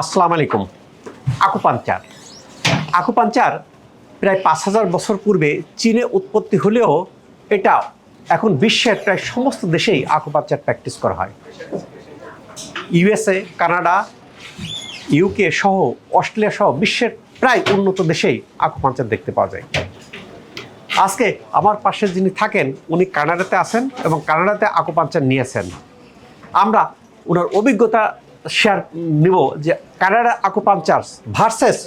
আসসালামু আলাইকুম। Acupuncture acupuncture প্রায় পাঁচ হাজার বছর পূর্বে চীনে উৎপত্তি হলেও এটা এখন বিশ্বের প্রায় সমস্ত দেশেই আকুপাঞ্চার প্র্যাকটিস করা হয়। ইউএসএ, কানাডা ইউকে সহ অস্ট্রেলিয়া সহ বিশ্বের প্রায় উন্নত দেশেই আকুপাঞ্চার দেখতে পাওয়া যায়। আজকে আমার পাশে যিনি থাকেন, উনি কানাডাতে আছেন এবং কানাডাতে আকুপাঞ্চার নিয়েছেন। আমরা ওনার অভিজ্ঞতা শেয়ার নিব যে কানাডা আকুপাঞ্চার ভার্সেস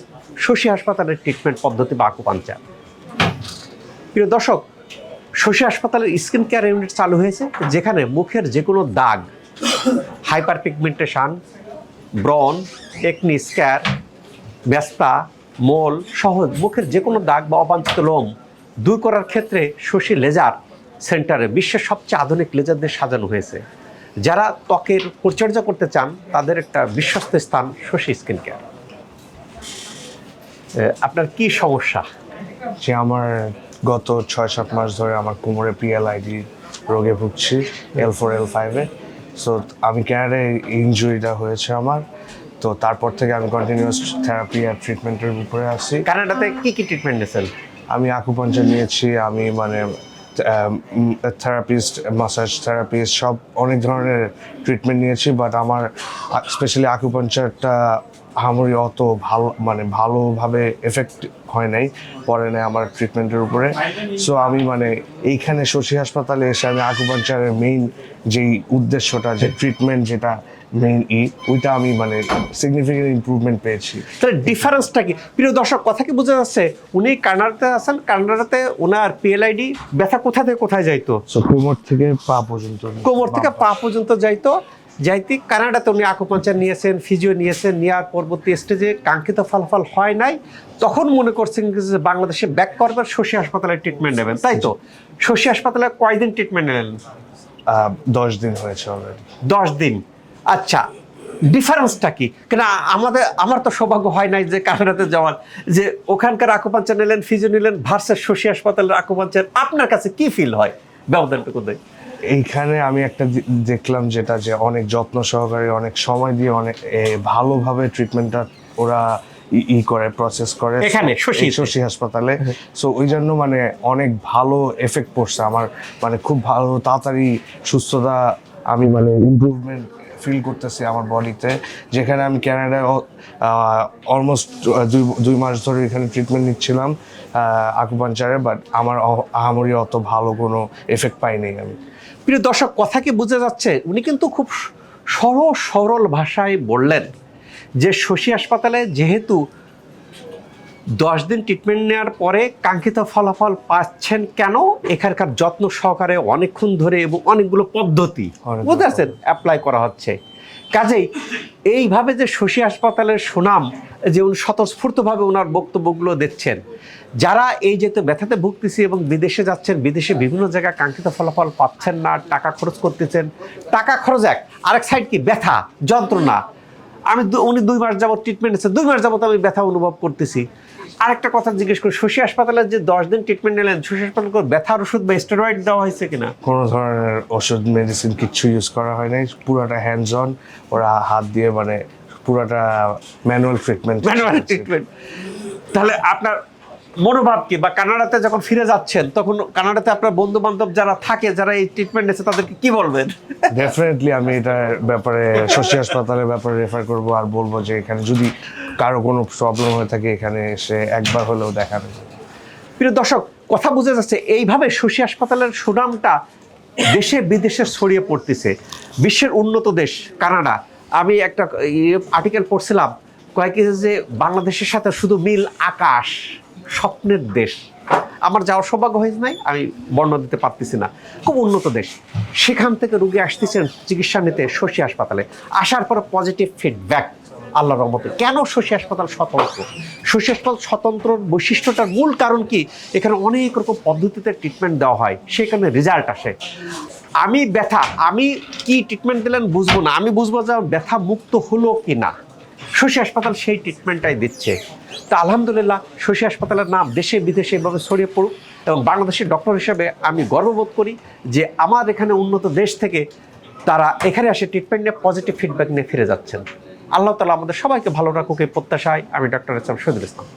শশী হাসপাতালের ট্রিটমেন্ট পদ্ধতি বা আকুপাঞ্চার প্রিয় দর্শক শশী হাসপাতালের স্কিন কেয়ার ইউনিট চালু হয়েছে, যেখানে মুখের যে কোনো দাগ হাইপার পিগমেন্টেশন ব্রন একনি স্ক্যার ব্যস্তা মল সহ মুখের যে কোনো দাগ বা অবাঞ্ছিত লোম দূর করার ক্ষেত্রে শশী লেজার সেন্টারে বিশ্বের সবচেয়ে আধুনিক লেজার দিয়ে সাজানো হয়েছে। যারা ত্বকের পরিচর্যা করতে চান তাদের একটা বিশ্বস্ত স্থান শশী স্কিন কেয়ার। আপনার কি সমস্যা? যে আমার গত ছয় সাত মাস ধরে আমার কোমরে পিএলআইডি রোগে ভুগছি এল ফোর এল ফাইভে সো আমি ক্যানাডায় ইঞ্জুরিটা হয়েছে আমার। তো তারপর থেকে আমি কন্টিনিউয়াস থেরাপি আর ট্রিটমেন্টের উপরে আসি কানাডাতে কি কি ট্রিটমেন্ট নিয়েছেন? আমি আকুপাঞ্চার নিয়েছি আমি মানে থেরাপিস্ট মাসাজ থেরাপিস্ট সব অনেক ধরনের ট্রিটমেন্ট নিয়েছি বাট আমার স্পেশালি আকুপাঞ্চারটা আমারই অত ভালো মানে ভালোভাবে এফেক্ট হয় নাই, পরে নাই আমার ট্রিটমেন্টের উপরে। সো আমি মানে এইখানে শশী হাসপাতালে এসে আমি আকুপাঞ্চারের মেইন যেই উদ্দেশ্যটা, যে ট্রিটমেন্ট যেটা মেইন ই ওইটা আমি মানে সিগনিফিকেন্ট ইমপ্রুভমেন্ট পেয়েছি। তাহলে ডিফারেন্সটা কি? প্রিয় দর্শক কথা কি বোঝা যাচ্ছে? উনি কানাডাতে আছেন কানাডাতে ওনার পিএলআইডি ব্যথা কোথা থেকে কোথায় যাইতো? কোমর থেকে পা পর্যন্ত। কোমর থেকে পা পর্যন্ত যাইতো। যাইতে কানাডাতে উনি আকুপাঞ্চার নিয়েছেন ফিজিও নিয়েছেন নেওয়ার পরবর্তী স্টেজে কাঙ্ক্ষিত ফলাফল হয় নাই। তখন মনে করছেন যে বাংলাদেশে ব্যাক করবার শশী হাসপাতালে ট্রিটমেন্ট নেবেন তাই তো? শশী হাসপাতালে কয়দিন ট্রিটমেন্ট নিলেন? দশ দিন হয়েছে অলরেডি দশ দিন। আচ্ছা ডিফারেন্সটা কি? কেন আমাদের আমার তো সৌভাগ্য হয় নাই যে কানাডাতে যাওয়ার যে ওখানকার আকুপাঞ্চার নিলেন ফিজিও নিলেন ভার্সেস শশী হাসপাতালের আকুপাঞ্চার আপনার কাছে কি ফিল হয়? ব্যবধানটুকু দেয় এইখানে আমি একটা দেখলাম যেটা যে অনেক যত্ন সহকারে অনেক সময় দিয়ে অনেক ভালোভাবে ট্রিটমেন্টটা ওরা ই- করে প্রসেস করে। এখানে? এই শশী হাসপাতালে। সো ওই জন্য মানে অনেক ভালো এফেক্ট পড়ছে আমার। মানে খুব ভালো তাড়াতাড়ি সুস্থতা আমি মানে ইমপ্রুভমেন্ট ফিল করতেছি আমার বডিতে যেখানে আমি ক্যানাডায় অলমোস্ট দুই দুই মাস ধরে এখানে ট্রিটমেন্ট নিচ্ছিলাম আকুপাঞ্চারে বাট আমার আহামরি অত ভালো কোনো এফেক্ট পাইনি আমি। প্রিয় দর্শক, কথা কি বুঝে যাচ্ছে? উনি কিন্তু খুব সরল সরল ভাষায় বললেন যে শশী হাসপাতালে যেহেতু দশ দিন ট্রিটমেন্ট নেওয়ার পরে কাঙ্ক্ষিত ফলাফল পাচ্ছেন কেন? এখানকার যত্ন সহকারে অনেকক্ষণ ধরে এবং অনেকগুলো পদ্ধতি বুঝতে পারছেন? অ্যাপ্লাই করা হচ্ছে। কাজেই এইভাবে যে শশী হাসপাতালের সুনাম যে উনি স্বতঃস্ফূর্তভাবে ওনার বক্তব্যগুলো দিচ্ছেন যারা এই যেতে ব্যথাতে ভুগতেছি এবং বিদেশে যাচ্ছেন বিদেশে বিভিন্ন জায়গায় কাঙ্ক্ষিত ফলাফল পাচ্ছেন না টাকা খরচ করতেছেন টাকা খরচ এক আরেক সাইড কি? ব্যথা যন্ত্রণা আমি উনি দুই মাস যাবত ট্রিটমেন্ট নিচ্ছে দুই মাস যাবত আমি ব্যথা অনুভব করতেছি। আর একটা কথা জিজ্ঞেস করি শশী হাসপাতালে যে দশ দিন ট্রিটমেন্ট নিলেন শশী হাসপাতাল করে ব্যথার ওষুধ বা স্টেরয়েড দেওয়া হয়েছে কিনা? কোনো ধরনের ওষুধ মেডিসিন কিচ্ছু ইউজ করা হয় নাই। পুরাটা হ্যান্ডস অন ওরা হাত দিয়ে মানে পুরাটা ম্যানুয়াল ট্রিটমেন্ট ম্যানুয়াল ট্রিটমেন্ট তাহলে আপনার মনোভাব কি বা কানাডাতে যখন ফিরে যাচ্ছেন তখন কানাডাতে আপনার বন্ধু বান্ধব যারা থাকে যারা এই ট্রিটমেন্ট নিচ্ছে তাদেরকে কি বলবেন? ডেফিনেটলি আমি এটার ব্যাপারে শশী হাসপাতালের ব্যাপারে রেফার করব আর বলব যে এখানে যদি কারও কোনো প্রবলেম হয়ে থাকে এখানে এসে একবার হলেও দেখানো প্রিয় দর্শক কথা বুঝে যাচ্ছে এইভাবে শশী হাসপাতালের সুনামটা দেশে বিদেশে ছড়িয়ে পড়তেছে। বিশ্বের উন্নত দেশ কানাডা। আমি একটা আর্টিকেল পড়ছিলাম কয়েক যে বাংলাদেশের সাথে শুধু মিল আকাশ। স্বপ্নের দেশ। আমার যাওয়ার সৌভাগ্য হয়েছে নাই, আমি বর্ণনা দিতে পারতেছি না। খুব উন্নত দেশ। সেখান থেকে রুগী আসতেছেন চিকিৎসা নিতে শশী হাসপাতালে। আসার পর পজিটিভ ফিডব্যাক আল্লাহ রহমতে। কেন শশী হাসপাতাল স্বতন্ত্র? শশী হাসপাতাল স্বতন্ত্র বৈশিষ্ট্যটার মূল কারণ কি? এখানে অনেক রকম পদ্ধতিতে ট্রিটমেন্ট দেওয়া হয়। সেখানে রেজাল্ট আসে। আমি ব্যথা, আমি কি ট্রিটমেন্ট দিলেন বুঝব না। আমি বুঝব যে ব্যথা মুক্ত হলো কি না শশী হাসপাতাল সেই ট্রিটমেন্টটাই দিচ্ছে। তা আলহামদুলিল্লাহ, শশী হাসপাতালের নাম দেশে, বিদেশে এভাবে ছড়িয়ে পড়ুক এবং বাংলাদেশের ডক্টর হিসাবে আমি গর্ববোধ করি যে আমার এখানে উন্নত দেশ থেকে তারা এখানে আসে ট্রিটমেন্ট নিয়ে পজিটিভ ফিডব্যাক নিয়ে ফিরে যাচ্ছেন। আল্লাহ তালা আমাদের সবাইকে ভালো রাখুক এই প্রত্যাশায় আমি ডক্টর ইসলাম শহীদুল ইসলাম।